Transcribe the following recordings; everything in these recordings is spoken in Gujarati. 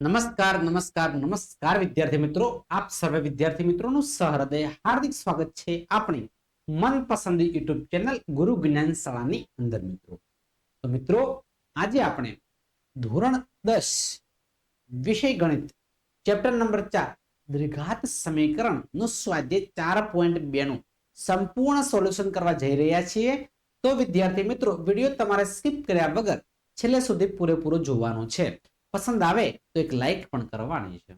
નમસ્કાર નમસ્કાર નમસ્કાર વિદ્યાર્થી મિત્રો. આપ સર્વે વિદ્યાર્થી મિત્રોનું સહૃદય, હાર્દિક સ્વાગત છે આપણી મનપસંદ યુટ્યુબ ચેનલ ગુરુ જ્ઞાન શાળાની અંદર મિત્રો. તો મિત્રો, આજે આપણે ધોરણ દસ વિષય ગણિત, ચેપ્ટર નંબર ચાર, દ્વિઘાત સમીકરણનું સ્વાધ્યાય ચાર પોઈન્ટ બે નું સંપૂર્ણ સોલ્યુશન કરવા જઈ રહ્યા છીએ. તો વિદ્યાર્થી મિત્રો, વીડિયો તમારે સ્કીપ કર્યા વગર છેલ્લે સુધી પૂરેપૂરો જોવાનો છે. પસંદ આવે, તો એક લાઈક પણ કરવાની છે.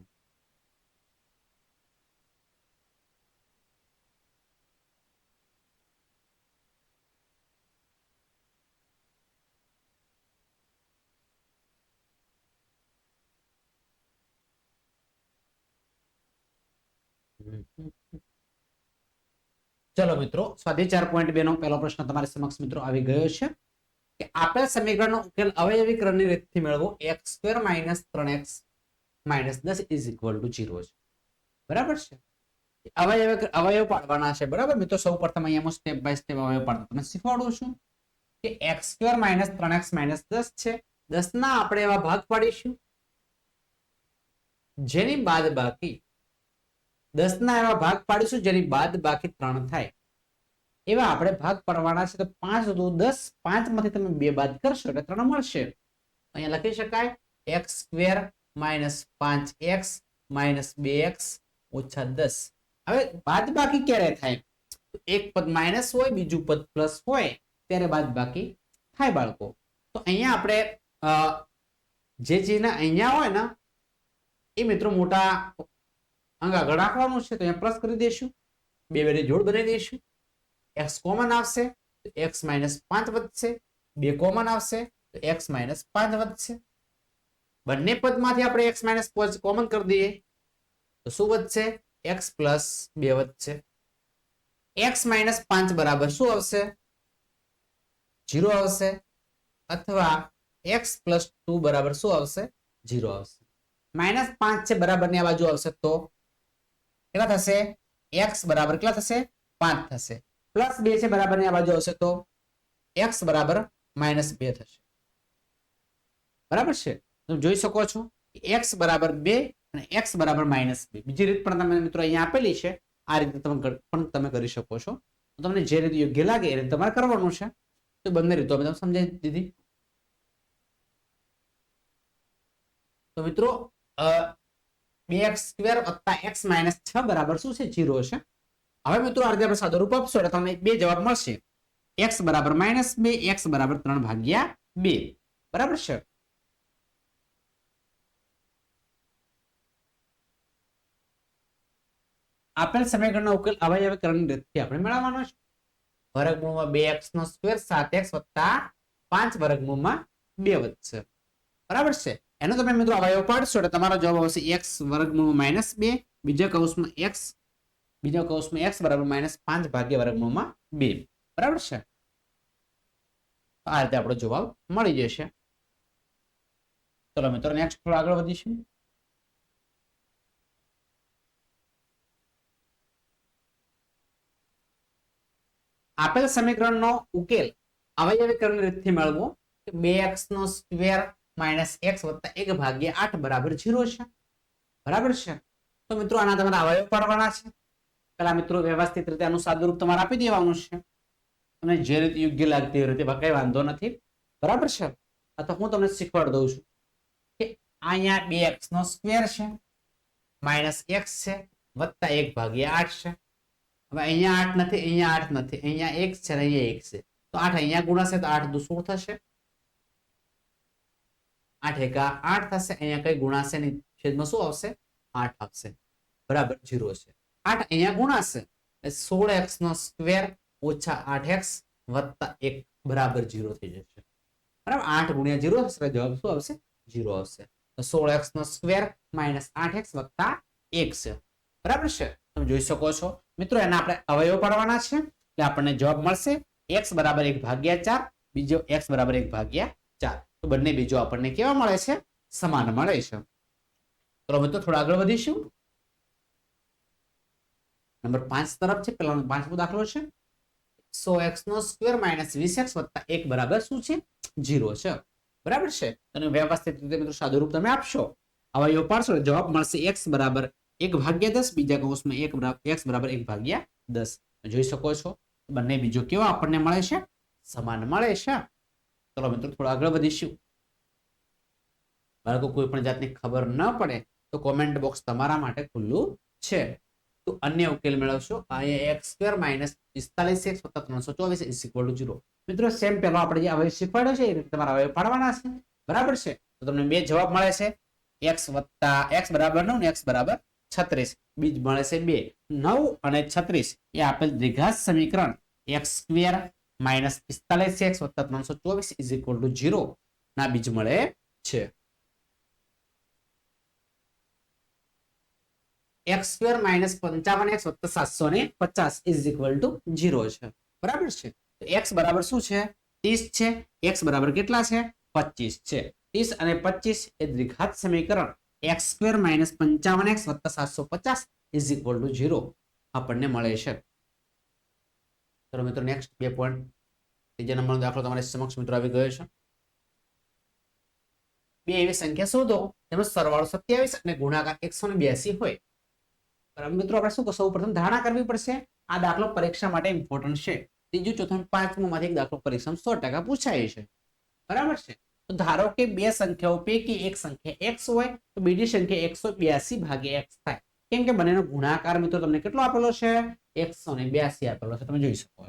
ચલો મિત્રો, સ્વાધ્યાય ચાર પોઈન્ટ બે નો પહેલો પ્રશ્ન તમારી સમક્ષ મિત્રો આવી ગયો છે. કે આપેલ સમીકરણનો ઉકેલ અવયવીકરણની રીતથી મેળવો, એક્સ સ્ક્વેર માઇનસ ત્રણ એક્સ માઇનસ દસ ઇઝ ઇક્વલ ટુ જીરો છે. બરાબર છે? અવયવ અવયવ પાડવાના છે, બરાબર? મિત્રો, સૌ પ્રથમ અહીંયા હું સ્ટેપ બાય સ્ટેપ અવયવ પાડતો તમને શીખવાડું છું કે એક્સ સ્ક્વેર માઇનસ ત્રણ એક્સ માઇનસ દસ છે. દસના આપણે એવા ભાગ પાડીશું. જેની બાદ બાકી દસ ના એવા ભાગ પાડીશું જેની બાદ બાકી ત્રણ થાય. એવા આપણે ભાગ પાડવાના છે તો પાંચ, દુ, દસ પાંચમાંથી તમે બે બાદ કરશો એટલે ત્રણ મળશે. અહીંયા લખી શકાય, એક્સ સ્ક્વેર માઇનસ પાંચ એક્સ માઇનસ બે એક્સ ઓછા દસ. હવે બાદ બાકી ક્યારે થાય? એક પદ માઇનસ હોય, બીજું પદ પ્લસ હોય, ત્યારે બાદ બાકી થાય બાળકો. તો અહીંયા આપણે જે ચિહ્ન અહીંયા હોય ને, એ મિત્રો મોટા અંગ આગળ રાખવાનું છે, તો અહીંયા પ્લસ કરી દઈશું. બે બેની જોડ બનાવી દઈશું. એક્સ કોમન આવશે, તો એક્સ માઇનસ પાંચ વધશે, બે કોમન આવશે, તો એક્સ માઇનસ પાંચ વધશે. બંને પદમાંથી આપણે એક્સ માઇનસ કોમન કરી દઈએ, તો શું વધશે? એક્સ પ્લસ બે વધશે. એક્સ માઇનસ પાંચ બરાબર શું આવશે? જીરો આવશે. અથવા એક્સ પ્લસ ટુ બરાબર શું આવશે? જીરો આવશે. માઇનસ પાંચ છે બરાબરની આ બાજુ આવશે તો, કેટલા થશે? એક્સ બરાબર કેટલા થશે? પાંચ થશે. પ્લસ બે છે બરાબરની આ બાજુ આવશે તો એક્સ બરાબર માઇનસ બે થશે. બરાબર છે? તમે જોઈ શકો છો એક્સ બરાબર બે અને એક્સ બરાબર માઇનસ બે. બીજી રીત પણ તમે મિત્રો અહીંયા આપેલી છે. આ રીતે તમે પણ તમે કરી શકો છો. તમને જે રીતે યોગ્ય લાગે એ રીતે તમારે કરવાનું છે. તો બંને રીતો અમે તમને સમજાવી દીધી. તો મિત્રો બે એક્સ સ્ક્વેર વત્તા એક્સ માઇનસ છ બરાબર શું છે? જીરો છે. હવે મિત્રો આ રીતે આપણે સાદો આપશો એટલે તમને બે જવાબ મળશે. એક્સ બરાબર માઇનસ બે, એક્સ બરાબર ત્રણ ભાગ્યા બે. બરાબર છે? આપેલ સમીકરણનો ઉકેલ અવયવીકરણ રીતથી આપણે મેળવવાનો છે. વર્ગમૂળમાં બે એક્સ નો સ્ક્વેર સાત એક્સ વત્તા પાંચ વર્ગમૂળમાં બે વધશે. બરાબર છે? એનો તમે મિત્રો અવયવ પાડશો એટલે તમારો જવાબ આવશે એક્સ વર્ગમૂળ માઇનસ બે, બીજા કૌશમાં એક્સ બીજા કૌંસમાં એક્સ બરાબર માઇનસ પાંચ ભાગ્યા વર્ગમૂળમાં બે. બરાબર છે? આ રીતે આપણો જવાબ મળી જશે. ચલો મિત્રો નેક્સ્ટ થોડું આગળ વધીશું. આપેલ સમીકરણનો ઉકેલ અવયવીકરણ રીતથી મેળવો બે એક્સ નો સ્ક્વેર માઇનસ એક્સ વત્તા એક ભાગ્યા આઠ બરાબર જીરો છે. બરાબર છે? તો મિત્રો, આના તમારે અવયવ પાડવાના છે. પેલા મિત્રો વ્યવસ્થિત રીતે આનું સાદુરૂપ તમારે આપી દેવાનું છે. અને જે રીતે યોગ્ય લાગતી રીતે કઈ વાંધો નથી. બરાબર છે? આ હું તમને શીખવાડી દઉં છું કે અહીંયા બે એક્સ નો સ્ક્વેર છે માઇનસ એક્સ છે, વત્તા એક ભાગ્યા આઠ છે. હવે અહીંયા આઠ નથી, અહીંયા આઠ નથી, અહીંયા એક છે અને અહીંયા એક છે. તો આઠ અહીંયા ગુણાશે તો આઠ દુ શું થશે? આઠ એકા આઠ થશે, અહીંયા કઈ ગુણાશે નહીં છેદમાં શું આવશે? આઠ આવશે. બરાબર, જીરો છે. આઠ અહીંયા ગુણાશે. સોળ એક્સ નો સ્ક્વેર ઓછા આઠ એક્સ વત્તા એક બરાબર જીરો થઈ જશે. બરાબર? આઠ ગુણ્યા જીરો જવાબ શું આવશે? જીરો આવશે. સોળ એક્સ નો સ્ક્વેર માઇનસ આઠ એક્સ વત્તા એક છે. બરાબર છે? તમે જોઈ શકો છો. મિત્રો, એના આપણે અવયવ પાડવાના છે. એટલે આપણને જવાબ મળશે એક્સ બરાબર એક ભાગ્યા ચાર, બીજો એક્સ બરાબર એક ભાગ્યા ચાર. તો બંને બીજો આપણને કેવા મળે છે? સમાન મળે છે. તો મિત્રો, થોડા આગળ વધીશું. નંબર પાંચ તરફ છે પેલાનો પાંચમો દાખલો છે. સો એક્સ નો સ્ક્વેર માઇનસ વીસ એક્સ વત્તા એક બરાબર શું છે? જીરો છે. બરાબર છે? અને વ્યવસ્થિત રીતે મિત્રો સાદુરૂપ તમે આપશો. અવયવ પાડશો એટલે જવાબ મળશે એક્સ બરાબર એક ભાગ્યા દસ, બીજા કૌંસમાં એક એક્સ બરાબર એક ભાગ્યા દસ. જોઈ શકો છો? બંને બીજો કેવો આપણને મળે છે? સમાન મળે છે. ચલો મિત્રો, થોડા આગળ વધીશું. બાળકો, કોઈ પણ જાતની ખબર ન પડે તો કોમેન્ટ બોક્સ તમારા માટે ખુલ્લું છે. તો અન્ય ઉકેલ મેળવશો. અહીંયા એક્સ સ્ક્વેર માઇનસ પિસ્તાલીસ એક્સ વત્તા ત્રણસો ચોવીસ ઇઝ ઇક્વલ ટુ ઝીરો મિત્રો સેમ પેલો આપણે જે અવયવ શીખવાડ્યો છે, એ રીતે તમારા પાડવાના છે. બરાબર છે? તો તમને બે જવાબ મળે છે. એક્સ વત્તા એક્સ બરાબર નવ ને એક્સ બરાબર છત્રીસ. બીજ મળે છે બે. નવ અને છત્રીસ. એ આપેલ દ્વિઘાત સમીકરણ એક્સ સ્ક્વેર માઇનસ પિસ્તાલીસ એક્સ વત્તા ત્રણસો ચોવીસ ઇઝ ઇક્વલ ટુ ઝીરો ના બીજ મળે છે. એક્સ સ્ક્વેર માઇનસ પંચાવન એક્સ વત્તા સાતસો ને પચાસ ઇઝ ઇક્વલ ટુ ઝીરો છે. બરાબર છે? તો એક્સ બરાબર શું છે? ત્રીસ છે. એક્સ બરાબર કેટલા છે? પચીસ છે. ત્રીસ અને પચીસ એ દ્વિઘાત સમીકરણ. એક્સ સ્ક્વેર માઇનસ પંચાવન એક્સ વત્તા સાતસો પચાસ ઇઝ ઇક્વલ ટુ ઝીરો આપણને મળે છે. ચલો મિત્રો નેક્સ્ટ બે પોઈન્ટ ત્રીજા નંબરનો દાખલો તમારી સમક્ષ મિત્રો આવી ગયો છે. બે એવી સંખ્યા શોધો, તેનો સરવાળો સત્યાવીસ અને ગુણાકાર એકસો ને બ્યાસી હોય. મિત્રો, આપણે શું સૌ પ્રથમ ધારણા કરવી પડશે. આ દાખલો પરીક્ષા માટે ઇમ્પોર્ટન્ટ છે. ત્રીજું, ચોથું, પાંચમું માંથી એક દાખલો પરીક્ષામાં સો ટકા પૂછાય છે. બરાબર છે? તો ધારો કે બે સંખ્યાઓ પૈકી એક સંખ્યા એક્સ હોય, તો બીજી સંખ્યા એકસો બ્યાસી ભાગે એક્સ થાય. કેમ કે બંનેનો ગુણાકાર મિત્રો તમને કેટલો આપેલો છે? એકસો ને બ્યાસી આપેલો છે. તમે જોઈ શકો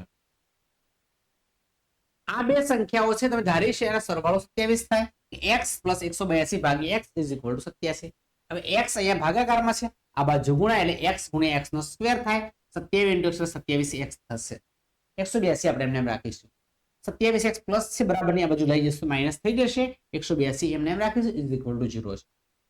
આ બે સંખ્યાઓ છે, તમે ધારી છે, એના સરવાળો સત્યાવીસ થાય. એક્સ પ્લસ એકસો બ્યાસી ભાગે એક્સ ઇઝ ઇક્વલ ટુ સત્યાસી. હવે એક્સ અહીંયા ભાગાકારમાં છે. આ બાજુ ગુણાય એટલે એક્સ ગુણ્યા એક્સ નો સ્ક્વેર થાય. સત્યાવીસ ઇન્ટુ એકસો થશે. એકસો બ્યાસી આપણે એમને એમ રાખીશું. સત્યાવીસ એક્સ પ્લસ છે, બરાબરની આ બાજુ લઈ જશું માઇનસ થઈ જશે. એકસો બ્યાસી એમને એમ રાખીશું ઇઝ છે.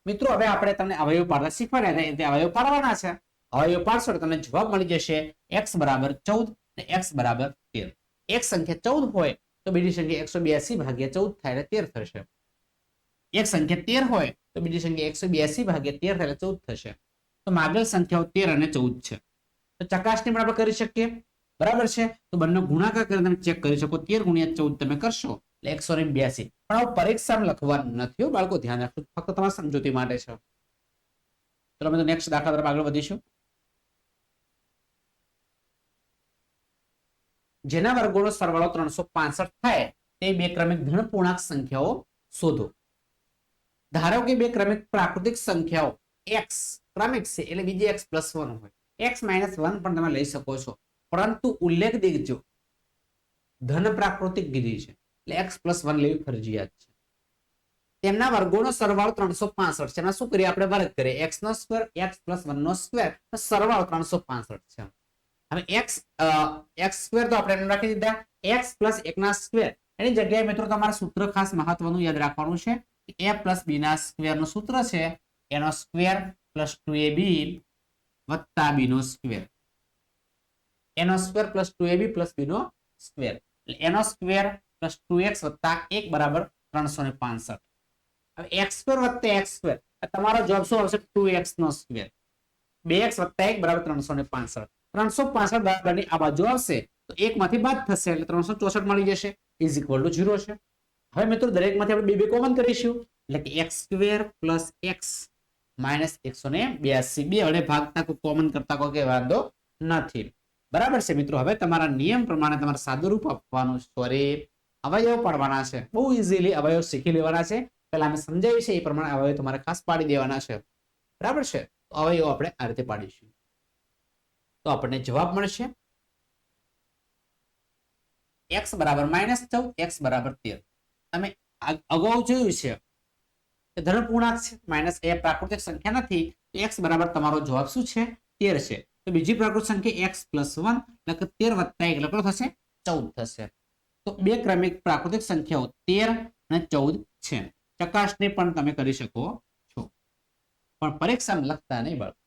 મિત્રો, હવે આપણે તમને અવયવ પાડતા શીખવાડ્યા એટલે અવયવ પાડવાના છે. અવયવ પાડશો તો તમને જવાબ મળી જશે એક્સ બરાબર ચૌદ અને એક્સ બરાબર તેર. એક સંખ્યા ચૌદ હોય તો બીજી સંખ્યા એકસો બ્યાસી ભાગ્યા ચૌદ થાય એટલે તેર થશે. એક સંખ્યા તેર હોય, તો બીજી સંખ્યા એકસો બ્યાસી ભાગ્યા તેર એટલે ચૌદ થશે. તો માગેલ સંખ્યાઓ તેર અને ચૌદ છે. તો ચકાસણી પણ આપણે કરી શકીએ. બરાબર છે? તો બંને ગુણાકાર કરીને તમે ચેક કરી શકો. તેર ગુણ્યા ચૌદ તમે કરશો એટલે એકસો ને બ્યાસી. પણ આવું પરીક્ષામાં લખવાનું નથી બાળકો. ધ્યાન રાખજો. ફક્ત તમારા સમજૂતી માટે છે. ચલો અમે નેક્સ્ટ દાખલા તરફ આગળ વધીશું. જેના વર્ગોનો સરવાળો ત્રણસો થાય, તે બે ક્રમિક ધન પૂર્ણાંક સંખ્યાઓ શોધો. ધારો કે બે ક્રમિક પ્રાકૃતિક સંખ્યાઓ એક્સ ક્રમિક છે, એટલે બીજી એક્સ પ્લસ વન હોય. એક્સ માઇનસ વન પણ તમે લઈ શકો છો. પરંતુ ઉલ્લેખ દેખજો, ધન પ્રાકૃતિક કીધી છે. એટલે એક્સ પ્લસ વન લેવી ફરજિયાત છે. તેમના વર્ગોનો સરવાળો ત્રણસો પાસઠ છે. એમાં શું કરીએ? આપણે વર્ગ કરીએ. એક્સ નો સ્ક્વેર એક્સ પ્લસ વન નો સ્ક્વેર સરવાળો ત્રણસો પાસઠ છે. હવે એક્સ એક્સ સ્ક્વેર તો આપણે રાખી દીધા. એક્સ પ્લસ એકના સ્ક્વેર એની જગ્યાએ મિત્રો તમારે સૂત્ર ખાસ મહત્વનું યાદ રાખવાનું છે. એ પ્લસ બીના ના સ્ક્વેરનું સૂત્ર છે, એનો square plus two A B વત્તા બીનો સ્ક્વેર એનો square plus two A B plus Bino square એનો સ્ક્વેર પ્લસ ટુ એક્સ વત્તા એક બરાબર ત્રણસો ને પાસઠ. હવે એક્સ સ્ક્વેર વત્તા એક્સ સ્ક્વેર તમારો જવાબ શું આવશે? ટુ એક્સ નો સ્ક્વેર બે એક્સ વત્તા એક બરાબર ત્રણસો ને પાસઠ. ત્રણસો પાસઠ બરાબરની આ બાજુ આવશે. તો એક માંથી બાદ થશે એટલે ત્રણસો ચોસઠ મળી જશે. ઇઝ ઇક્વલ ટુ ઝીરો છે. હવે મિત્રો દરેકમાંથી આપણે બે બે કોમન કરીશું. એટલે કે X square plus X minus એકસો ને બ્યાસી. બે વડે ભાગતા કોઈ કોમન કરતા કોઈ કે વાંધો નથી. બરાબર છે મિત્રો? હવે તમારા નિયમ પ્રમાણે તમારે સાદું રૂપ આપવાનું સોરી અવયવ પાડવાના છે. બહુ ઇઝીલી અવયવ શીખી લેવાના છે. પેલા અમે સમજાવી છે એ પ્રમાણે અવયવ તમારે ખાસ પાડી દેવાના છે. બરાબર છે? અવયવ આપણે આ રીતે પાડીશું. તો આપણને જવાબ મળશે. એક્સ બરાબર માઇનસ ચૌદ એક્સ બરાબર તેર. તમે અગાઉ જોયું છે કે ધન પૂર્ણાંક છે, માઇનસ એ પ્રાકૃતિક સંખ્યા નથી એક્સ બરાબર તમારો જવાબ શું છે? તેર છે. તો બીજી પ્રાકૃતિક સંખ્યા એક્સ પ્લસ વન એટલે કે તેર વત્તા એક કેટલો થશે? ચૌદ થશે. તો બે ક્રમિક પ્રાકૃતિક સંખ્યાઓ તેર અને ચૌદ છે. ચકાસણી પણ તમે કરી શકો છો. પણ પરીક્ષામાં લખતા નહીં બાળકો.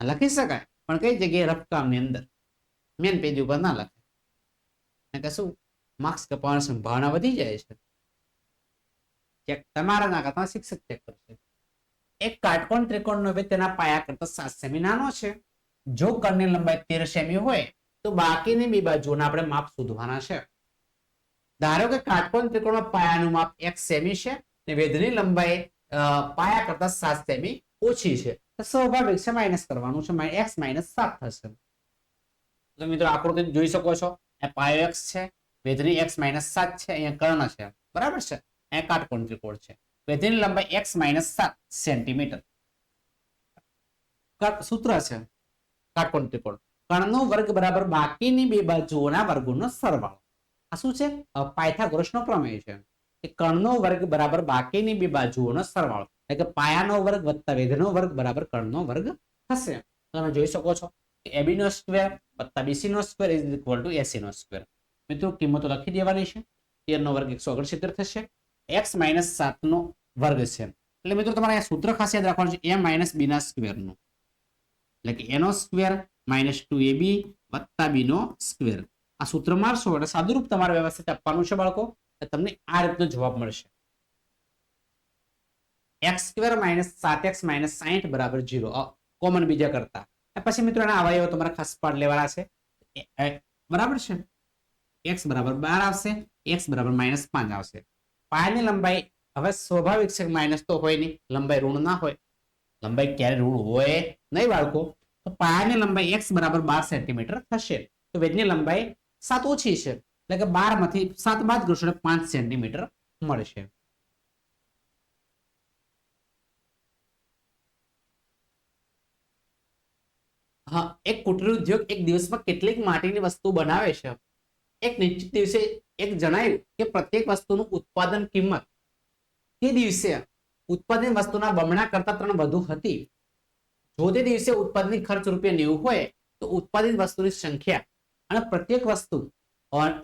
લખી શકાય, પણ કઈ જગ્યાએ રફકામની અંદર? મેન પેજ ઉપર ના લખે કે શું? માર્ક્સ કપાવવાની સંભાવના વધી જાય છે. ચેક તમારા ના કરતા શિક્ષક ચેક કરશે એક કાટકોણ ત્રિકોણનો વેધ તેના પાયા કરતા સાત સેમી નાનો છે. જો કણની લંબાઈ તેર સેમી હોય, તો બાકીની બે બાજુના આપણે માપ શોધવાના છે. ધારો કે કાટકોણ ત્રિકોણમાં પાયાનું માપ એક સેમી છે અને વેધની લંબાઈ પાયા કરતા સાત સેમી ઓછી છે. તો સ્વાભાવિક છે, માઇનસ કરવાનું છે એક્સ માઇનસ સાત થશે. તો મિત્રો આકૃતિ જોઈ શકો છો. પાયો એક્સ છે, વેધની એક્સ માઇનસ સાત છે, અહીંયા કર્ણ છે. બરાબર છે? અહીંયા કાટકોણ ત્રિકોણ છે. વેધની લંબાઈ એક્સ માઇનસ સાત સેન્ટીમીટર. સૂત્ર છે. કાટકોણ ત્રિકોણ. કર્ણનો વર્ગ બરાબર બાકીની બે બાજુઓના વર્ગોનો સરવાળો. આ શું છે? પાયથાગોરસનો પ્રમેય છે. કે કર્ણનો વર્ગ બરાબર બાકીની બે બાજુઓનો સરવાળો. એટલે કે પાયાનો વર્ગ વત્તા વેધનો વર્ગ બરાબર કર્ણનો વર્ગ થશે. તમે જોઈ શકો છો એબી નો સ્ક્વેર વત્તા BC no square is equal to AC no square. મિત્રો, કિંમતો લખી દેવાની છે. તેર નો વર્ગ એકસો ઓગણસિત્તેર થશે. એક્સ માઇનસ સાત નો વર્ગ છે. એટલે મિત્રો તમારે આ સૂત્ર ખાસ યાદ રાખવાનું છે, એ માઇનસ બીના સ્ક્વેરનું. એટલે કે એનો square minus two A B વત્તા બીનો સ્ક્વેર. આ સૂત્ર મારશો એટલે સાદુરૂપ તમારે વ્યવસ્થિત આપવાનું છે બાળકો તમને આ રીતનો જવાબ મળશે. એક્સ સ્ક્વેર માઇનસ સાત એક્સ માઇનસ સાહીઠ બરાબર જીરો. કોમન બીજા કરતા. પછી મિત્રો એના અવયવો તમારે ખાસ પાડ લેવાના છે. બરાબર છે? એક્સ બરાબર બાર આવશે, એક્સ બરાબર માઇનસ પાંચ આવશે. પાયાની લંબાઈ હવે સ્વાભાવિક છે માઇનસ તો હોય નહીં, લંબાઈ ઋણ ના હોય. લંબાઈ ક્યારે ઋણ હોય નહીં બાળકો? તો પાયાની લંબાઈ એક્સ બરાબર બાર સેન્ટીમીટર થશે. તો વેદની લંબાઈ સાત ઓછી છે. એટલે કે બારમાંથી સાત બાદ કરશો પાંચ સેન્ટીમીટર મળશે. હા, એક કુટીર ઉદ્યોગ એક દિવસમાં કેટલીક માટીની વસ્તુ બનાવે છે. એક નિશ્ચિત દિવસે એક જણાવ્યું કે પ્રત્યેક વસ્તુનું ઉત્પાદન કિંમત. તે દિવસે ઉત્પાદન વસ્તુના બમણા કરતા ત્રણ વધુ હતી. જો તે દિવસે ઉત્પાદન ખર્ચ રૂપિયા નેવું હોય, તો ઉત્પાદિત વસ્તુની સંખ્યા અને પ્રત્યેક વસ્તુ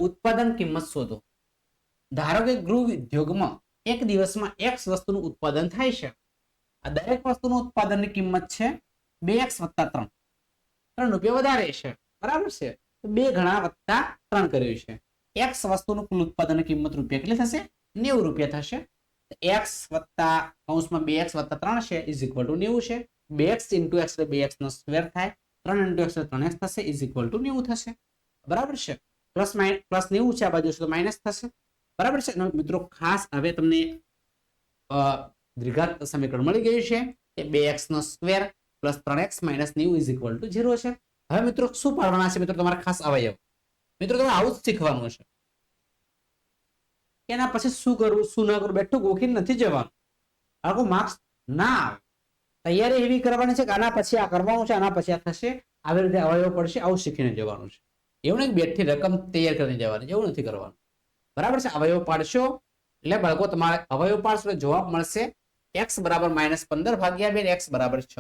ઉત્પાદન કિંમત શોધો. ધારો કે ગૃહ ઉદ્યોગમાં એક દિવસમાં એક્સ વસ્તુનું ઉત્પાદન થાય છે. આ દરેક વસ્તુનું ઉત્પાદનની કિંમત છે બે એક્સ વત્તા ત્રણ. ત્રણ રૂપિયા વધારે છે. બરાબર છે? બે ગણા વત્તા ત્રણ કર્યું છે. એક્સ વસ્તુનું કુલ ઉત્પાદન કિંમત રૂપિયા કેટલી થશે? નેવું રૂપિયા થશે. એક્સ વત્તા કૌંસમાં બે એક્સ વત્તા ત્રણ છે ઇઝ ઇક્વલ ટુ નેવું છે. બે એક્સ ઇન્ટુ એક્સ બે એક્સ નો સ્ક્વેર થાય. ત્રણ ઇન્ટુ એક્સ ત્રણ એક્સ થશે ઇઝ ઇક્વલ ટુ નેવું થશે. બરાબર છે? પ્લસ પ્લસ નેવું છે આ બાજુ, તો માઇનસ થશે. બરાબર છે? મિત્રો ખાસ હવે તમને દ્વિઘાત સમીકરણ મળી ગયું છે કે બે એક્સ નો સ્ક્વેર પ્લસ ત્રણ એક્સ માઇનસ નેવું ઇઝ ઇક્વલ ટુ ઝીરો છે. હવે મિત્રો શું પાડવાના છે? મિત્રો તમારે ખાસ અવયવ. મિત્રો તમારે આવું જ શીખવાનું હશે. એના પછી શું કરવું, શું ન કરવું, બેઠું ગોખીને નથી જવાનું. આખું માર્ક્સ ના તૈયારી એવી કરવાની છે કે આના પછી આ કરવાનું છે, આના પછી આ થશે. આવી રીતે અવયવ પડશે, આવું શીખીને જવાનું છે. એવું નહીં બેઠી રકમ તૈયાર કરીને જવાની એવું નથી કરવાનું. બરાબર છે? અવયવ પાડશો, એટલે બાળકો તમારે અવયવ પાડશો એટલે જવાબ મળશે એક્સ બરાબર માઇનસ પંદર ભાગ્યા બે એક્સ બરાબર છ.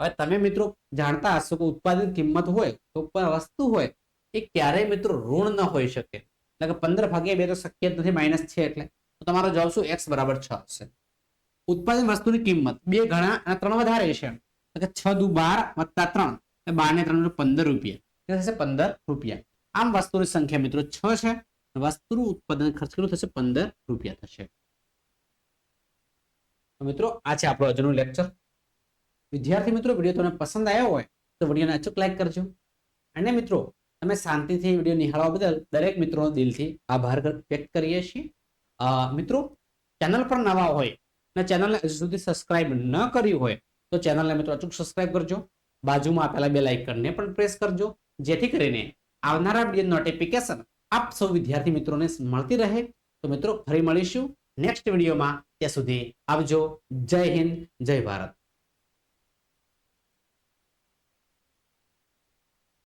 હવે તમે મિત્રો જાણતા હશો કે ઉત્પાદિત કિંમત હોય તો વસ્તુ હોય એ ક્યારેય મિત્રો ઋણ ન હોઈ શકે. એટલે કે પંદર ભાગ્યા બે તો શક્ય જ નથી, માઇનસ છે એટલે. તો તમારો જવાબ શું? એક્સ બરાબર છ હશે. ઉત્પાદન વસ્તુની કિંમત બે ગણા અને ત્રણ વધારે છે એટલે છ દુ બાર વત્તા ત્રણ. બાર ને ત્રણ પંદર રૂપિયા. થશે પંદર રૂપિયા. આમ વસ્તુની સંખ્યા મિત્રો છ છે. વસ્તુનું ઉત્પાદન ખર્ચ કેટલું થશે? પંદર રૂપિયા થશે. મિત્રો, આ છે આપણો આજનું લેક્ચર. વિદ્યાર્થી મિત્રો, વીડિયો તમને પસંદ આવ્યો હોય તો વિડીયોને અચૂક લાઈક કરજો. અને મિત્રો તમે શાંતિથી વીડિયો નિહાળવા બદલ દરેક મિત્રોનો દિલથી આભાર વ્યક્ત કરીએ છીએ. મિત્રો, ચેનલ પર નવા હોય અને ચેનલને હજુ સુધી સબસ્ક્રાઇબ ન કર્યું હોય તો ચેનલને મિત્રો અચૂક સબસ્ક્રાઇબ કરજો. બાજુમાં આપેલા બે લાઇકનને પણ પ્રેસ કરજો. જેથી કરીને આવનારા વીડિયો નોટિફિકેશન આપ સૌ વિદ્યાર્થી મિત્રોને મળતી રહે. તો મિત્રો, ફરી મળીશું નેક્સ્ટ વિડીયોમાં. ત્યાં સુધી આવજો. જય હિન્દ, જય ભારત.